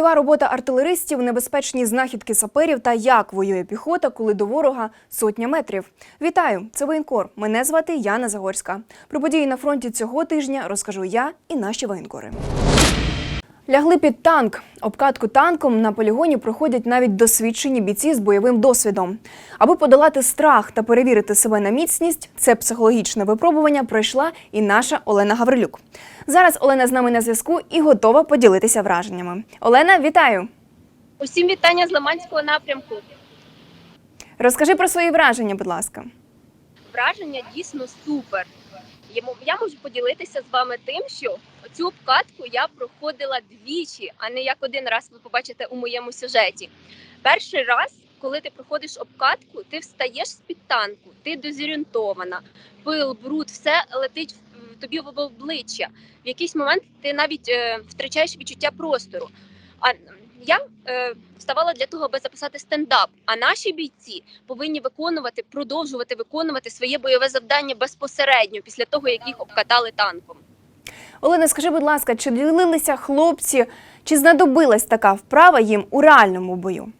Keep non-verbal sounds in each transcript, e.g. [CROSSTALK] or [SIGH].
Бойова робота артилеристів, небезпечні знахідки саперів та як воює піхота, коли до ворога сотня метрів. Вітаю! Це воєнкор. Мене звати Яна Загорська. Про події на фронті цього тижня розкажу я і наші воєнкори. Лягли під танк. Обкатку танком на полігоні проходять навіть досвідчені бійці з бойовим досвідом. Аби подолати страх та перевірити себе на міцність, це психологічне випробування пройшла і наша Олена Гаврилюк. Зараз Олена з нами на зв'язку і готова поділитися враженнями. Олена, вітаю! Усім вітання з Лиманського напрямку. Розкажи про свої враження, будь ласка. Враження дійсно супер. Я можу поділитися з вами тим, що цю обкатку я проходила двічі, а не як один раз ви побачите у моєму сюжеті. Перший раз, коли ти проходиш обкатку, ти встаєш з під танку, ти дезорієнтована, пил, бруд, все летить тобі в обличчя. В якийсь момент ти навіть е, втрачаєш відчуття простору. А я е, вставала для того, аби записати стендап. А наші бійці повинні виконувати, продовжувати виконувати своє бойове завдання безпосередньо після того, як їх обкатали танком. Олена, скажи, будь ласка, чи ділилися хлопці, чи знадобилась така вправа їм у реальному бою?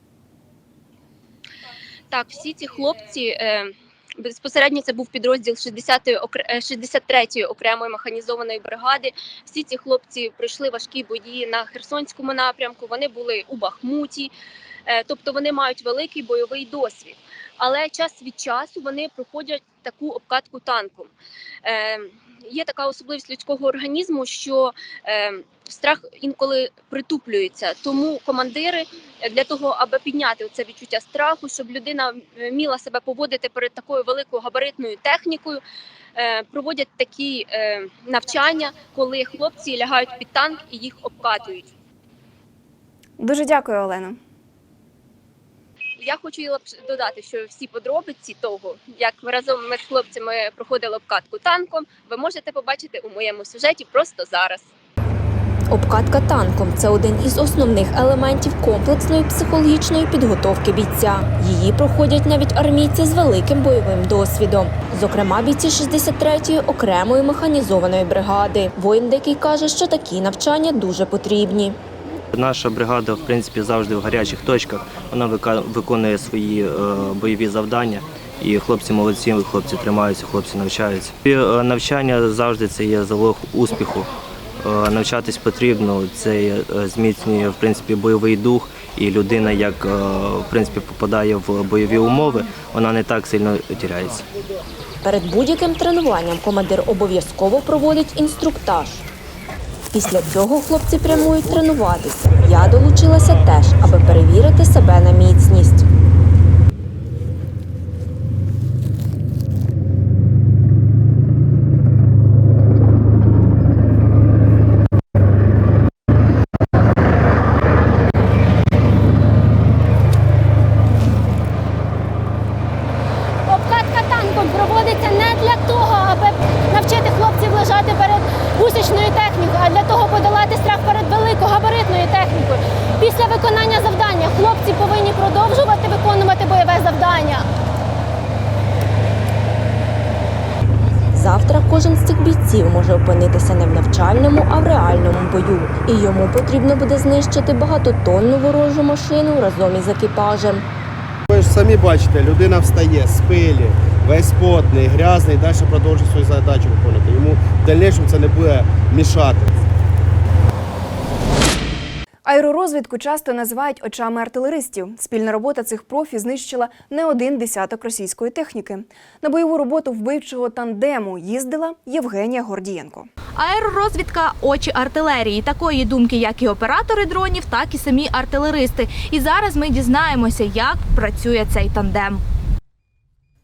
Так, всі ці хлопці. Е, Безпосередньо це був підрозділ 60-ї окре- е, 63-ї окремої механізованої бригади. Всі ці хлопці пройшли важкі бої на Херсонському напрямку. Вони були у Бахмуті, е, тобто вони мають великий бойовий досвід. Але час від часу вони проходять таку обкатку танком. Е, Є така особливість людського організму, що е, страх інколи притуплюється. Тому командири для того, аби підняти це відчуття страху, щоб людина е, вміла себе поводити перед такою великою габаритною технікою. е, Проводять такі е, навчання, коли хлопці лягають під танк і їх обкатують. Дуже дякую, Олена. Я хочу додати, що всі подробиці того, як разом ми з хлопцями проходили обкатку танком, ви можете побачити у моєму сюжеті просто зараз. Обкатка танком це один із основних елементів комплексної психологічної підготовки бійця. Її проходять навіть армійці з великим бойовим досвідом. Зокрема, бійці 63-ї окремої механізованої бригади. Воїн дикий каже, що такі навчання дуже потрібні. Наша бригада, в принципі, завжди в гарячих точках. Вона виконує свої е, бойові завдання. І хлопці молодці, хлопці тримаються, хлопці навчаються. І, е, навчання завжди це є залог успіху. Е, навчатись потрібно, це зміцнює в принципі бойовий дух, і людина, як в принципі попадає в бойові умови, вона не так сильно тіряється. Перед будь-яким тренуванням командир обов'язково проводить інструктаж. Після цього хлопці прямують тренуватися. Я долучилася теж, аби перевірити себе на міцність. Обкатка танком проводиться не для того, аби навчити хлопців лежати перед технікою, а для того подолати страх перед великогабаритною технікою. Після виконання завдання хлопці повинні продовжувати виконувати бойове завдання. Завтра кожен з цих бійців може опинитися не в навчальному, а в реальному бою. І йому потрібно буде знищити багатотонну ворожу машину разом із екіпажем. Ви ж самі бачите, людина встає з пилі, весь потний, грязний, далі продовжує свою задачу виконувати. Йому в дальнішому це не буде мішати. Аеророзвідку часто називають очами артилеристів. Спільна робота цих профі знищила не один десяток російської техніки. На бойову роботу вбивчого тандему їздила Євгенія Гордієнко. Аеророзвідка очі артилерії. Такої думки, як і оператори дронів, так і самі артилеристи. І зараз ми дізнаємося, як працює цей тандем.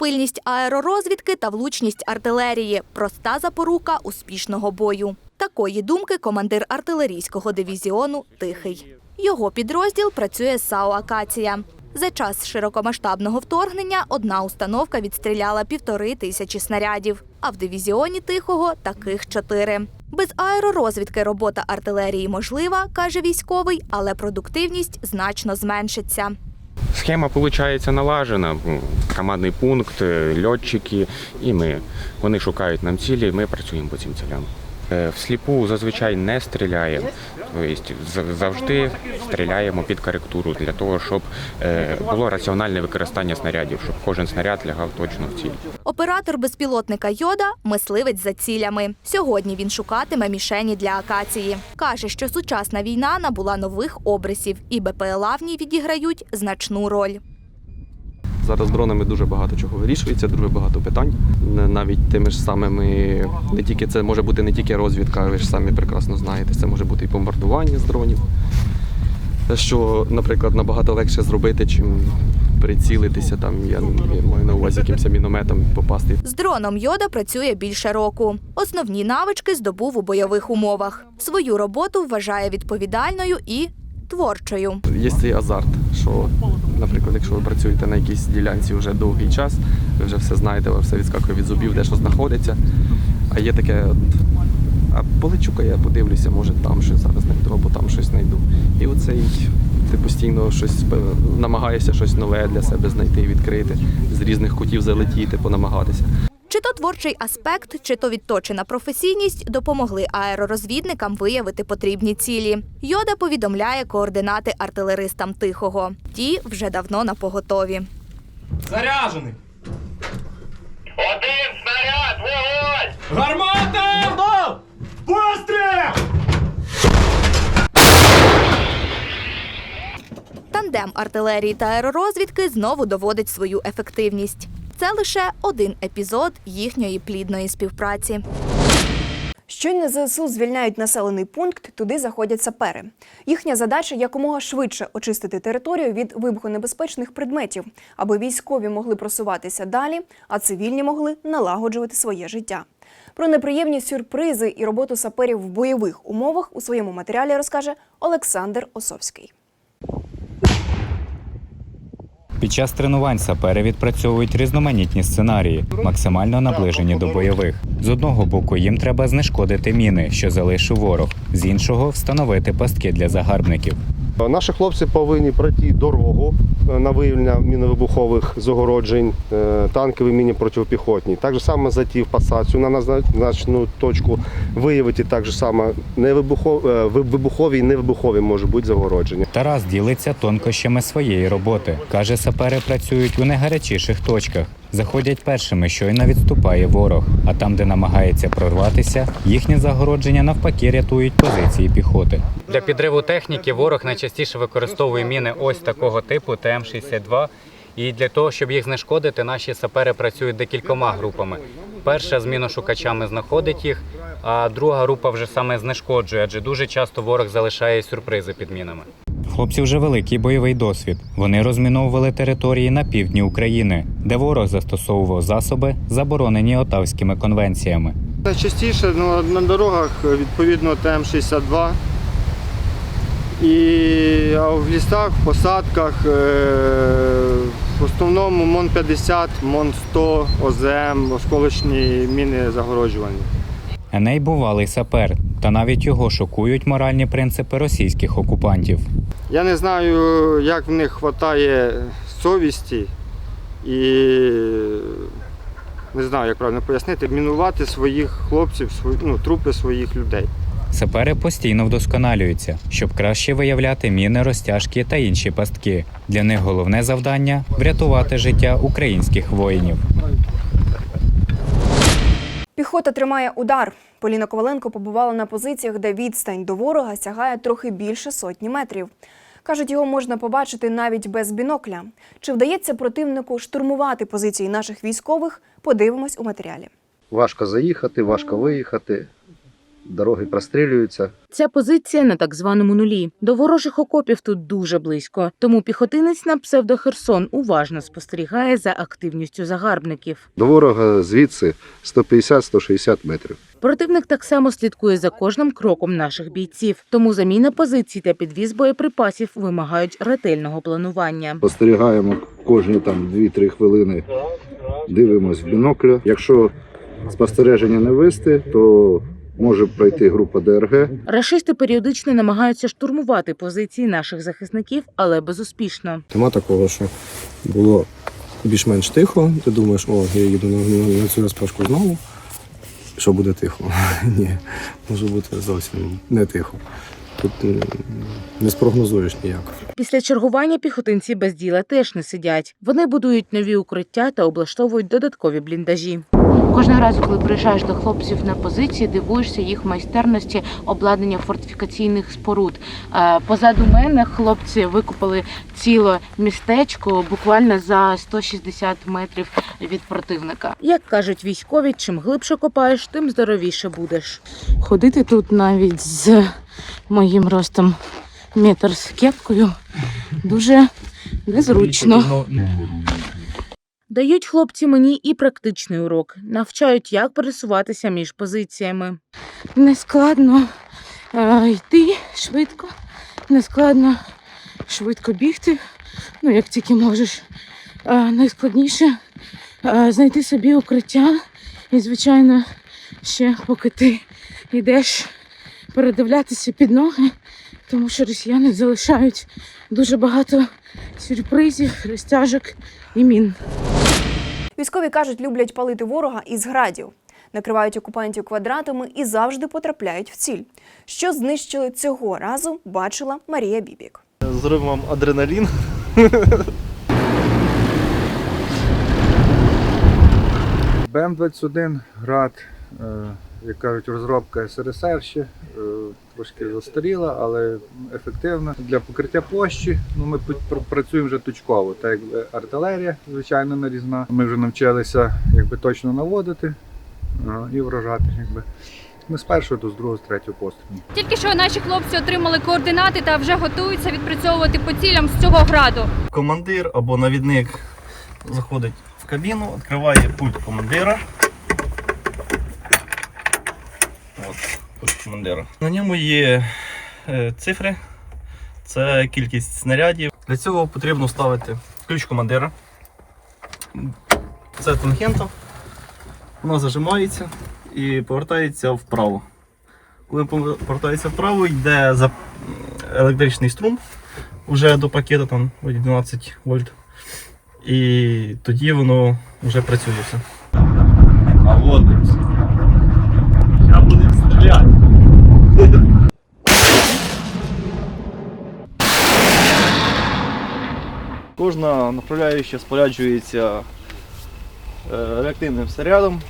Пильність аеророзвідки та влучність артилерії проста запорука успішного бою. Такої думки командир артилерійського дивізіону Тихий. Його підрозділ працює з САУ Акація. За час широкомасштабного вторгнення одна установка відстріляла півтори тисячі снарядів, а в дивізіоні Тихого таких чотири. Без аеророзвідки робота артилерії можлива, каже військовий, але продуктивність значно зменшиться. Схема виходить налажена. Командний пункт, е, льотчики, і ми вони шукають нам цілі. Ми працюємо по цим цілям. Е, Всліпу зазвичай не стріляємо. Тобто завжди стріляємо під коректуру для того, щоб е, було раціональне використання снарядів, щоб кожен снаряд лягав точно в ціль. Оператор безпілотника Йода мисливець за цілями. Сьогодні він шукатиме мішені для акації. Каже, що сучасна війна набула нових обрисів, і БПЛА в ній відіграють значну роль. Зараз дронами дуже багато чого вирішується, дуже багато питань. Навіть тими ж самими, не тільки це може бути не тільки розвідка, ви ж самі прекрасно знаєте, це може бути і бомбардування з дронів. Що, наприклад, набагато легше зробити, чим прицілитися там, я, я маю на увазі якимось мінометом попасти. З дроном Йода працює більше року. Основні навички здобув у бойових умовах. Свою роботу вважає відповідальною і творчою. Є цей азарт, що, наприклад, якщо ви працюєте на якійсь ділянці вже довгий час, ви вже все знаєте, вам все відскакує від зубів, де що знаходиться. А є таке, а полечу-ка я подивлюся, може там щось зараз знайду, або там щось знайду. І оцей ти постійно щось е, намагаєшся щось нове для себе знайти, відкрити, з різних кутів залетіти, понамагатися. Чи то творчий аспект, чи то відточена професійність допомогли аеророзвідникам виявити потрібні цілі. Йода повідомляє координати артилеристам тихого. Ті вже давно на поготові. Заряжений. Один снаряд, вогонь! Гармата! Готов! Постріл! Тандем артилерії та аеророзвідки знову доводить свою ефективність. Це лише один епізод їхньої плідної співпраці. Щойно ЗСУ звільняють населений пункт, туди заходять сапери. Їхня задача якомога швидше очистити територію від вибухонебезпечних предметів, аби військові могли просуватися далі, а цивільні могли налагоджувати своє життя. Про неприємні сюрпризи і роботу саперів в бойових умовах у своєму матеріалі розкаже Олександр Осовський. Під час тренувань сапери відпрацьовують різноманітні сценарії, максимально наближені до бойових. З одного боку, їм треба знешкодити міни, що залишив ворог, з іншого встановити пастки для загарбників. Наші хлопці повинні пройти дорогу на виявлення міновибухових загороджень, е, танкові міні протипіхотні. Так само зайти в пасацію на назначену точку, виявити так само е, вибухові і невибухові можуть бути загородження. Тарас ділиться тонкощами своєї роботи. Каже, сапери працюють у найгарячіших точках. Заходять першими, щойно відступає ворог. А там, де намагається прорватися, їхні загородження навпаки рятують позиції піхоти. Для підриву техніки ворог найчастіше використовує міни ось такого типу ТМ-62. І для того, щоб їх знешкодити, наші сапери працюють декількома групами. Перша з міношукачами знаходить їх, а друга група вже саме знешкоджує, адже дуже часто ворог залишає сюрпризи під мінами. В хлопців вже великий бойовий досвід. Вони розміновували території на півдні України, де ворог застосовував засоби, заборонені Отавськими конвенціями. Найчастіше ну, на дорогах відповідно ТМ-62. І а в лісах, в посадках е, в основному МОН-50, МОН-100, ОЗМ, осколочні міни загороджування. Еней бувалий сапер, та навіть його шокують моральні принципи російських окупантів. Я не знаю, як в них вистачає совісті і не знаю, як правильно пояснити, мінувати своїх хлопців, свої, ну, трупи своїх людей. Сапери постійно вдосконалюються, щоб краще виявляти міни, розтяжки та інші пастки. Для них головне завдання врятувати життя українських воїнів. Піхота тримає удар. Поліна Коваленко побувала на позиціях, де відстань до ворога сягає трохи більше сотні метрів. Кажуть, його можна побачити навіть без бінокля. Чи вдається противнику штурмувати позиції наших військових? Подивимось у матеріалі. Важко заїхати, важко виїхати. Дороги прострілюються. Ця позиція на так званому нулі. До ворожих окопів тут дуже близько. Тому піхотинець на псевдо Херсон уважно спостерігає за активністю загарбників. До ворога звідси 150-160 метрів. Противник так само слідкує за кожним кроком наших бійців. Тому заміна позицій та підвіз боєприпасів вимагають ретельного планування. Спостерігаємо кожні там 2-3 хвилини. Дивимось в бінокля. Якщо спостереження не вести, то може пройти група ДРГ. Рашисти періодично намагаються штурмувати позиції наших захисників, але безуспішно. Нема такого, що було більш-менш тихо. Ти думаєш, о, я їду на, на, на цю розпашку знову. що буде тихо. [LAUGHS] Ні, може бути зовсім не тихо. Тут не спрогнозуєш ніяк. Після чергування піхотинці без діла теж не сидять. Вони будують нові укриття та облаштовують додаткові бліндажі. Кожного разу, коли приїжджаєш до хлопців на позиції, дивуєшся їх майстерності обладнання фортифікаційних споруд. Е, Позаду мене хлопці викопали ціле містечко буквально за 160 метрів від противника. Як кажуть військові, чим глибше копаєш, тим здоровіше будеш. Ходити тут навіть з моїм ростом метр з кепкою дуже незручно. Дають хлопці мені і практичний урок, навчають, як пересуватися між позиціями. Нескладно е, йти швидко, нескладно швидко бігти, ну як тільки можеш. Е, найскладніше е, знайти собі укриття. І, звичайно, ще поки ти йдеш передивлятися під ноги, тому що росіяни залишають дуже багато сюрпризів, розтяжок і мін. Військові кажуть, люблять палити ворога із градів. Накривають окупантів квадратами і завжди потрапляють в ціль. Що знищили цього разу, бачила Марія Бібік. Зробимо вам адреналін. БМ-21 град, е, як кажуть, розробка СРСР ще е, трошки застаріла, але ефективна. Для покриття площі ну, ми працюємо вже точково, так як артилерія, звичайно, нарізна. Ми вже навчилися якби, точно наводити і вражати. Якби. Не з першого, то з другого, з третього пострілу. Тільки що наші хлопці отримали координати та вже готуються відпрацьовувати по цілям з цього граду. Командир або навідник заходить в кабіну, відкриває пульт командира. От, командира. На ньому є е, цифри, це кількість снарядів. Для цього потрібно ставити ключ командира. Це тангента. Вона зажимається і повертається вправо. Коли повертається вправо, йде за електричний струм вже до пакета там 12 вольт. І тоді воно вже працює все. Кожна направляюча споряджується е, реактивним снарядом,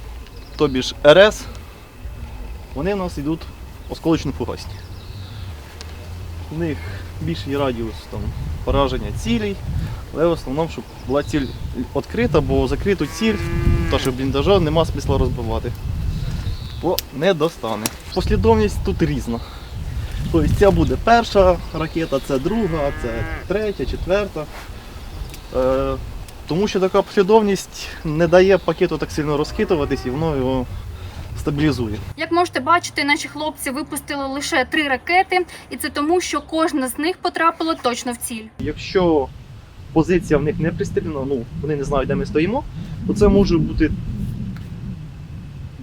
тобі ж РС. Вони в нас йдуть осколочно фугасні. У них більший радіус там, пораження цілей, але в основному, щоб була ціль відкрита, бо закриту ціль, та що бліндажа нема смисла розбивати. Бо не достане. Послідовність тут різна. Тобто ця буде перша ракета, це друга, це третя, четверта. Е, тому що така послідовність не дає пакету так сильно розхитуватись і воно його стабілізує. Як можете бачити, наші хлопці випустили лише три ракети, і це тому, що кожна з них потрапила точно в ціль. Якщо позиція в них не пристріляна, ну вони не знають, де ми стоїмо, то це може бути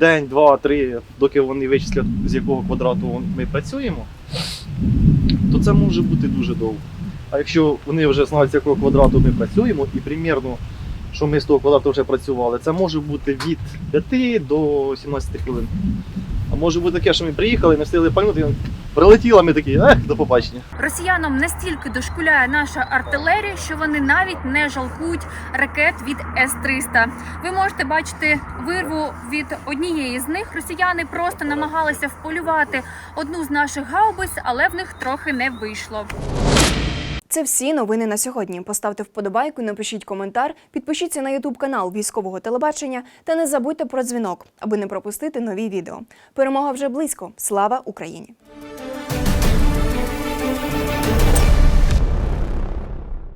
день, два, три, доки вони вичислять, з якого квадрату ми працюємо, то це може бути дуже довго. А якщо вони вже знають, з якого квадрату ми працюємо, і примірно, що ми з того квадрату вже працювали, це може бути від 5 до 17 хвилин. А може бути таке, що ми приїхали, не встигли пальнути, прилетіла, ми такі, ех, до побачення. Росіянам настільки дошкуляє наша артилерія, що вони навіть не жалкують ракет від С-300. Ви можете бачити вирву від однієї з них. Росіяни просто намагалися вполювати одну з наших гаубиць, але в них трохи не вийшло. Це всі новини на сьогодні. Поставте вподобайку, напишіть коментар, підпишіться на Ютуб канал військового телебачення та не забудьте про дзвінок, аби не пропустити нові відео. Перемога вже близько. Слава Україні!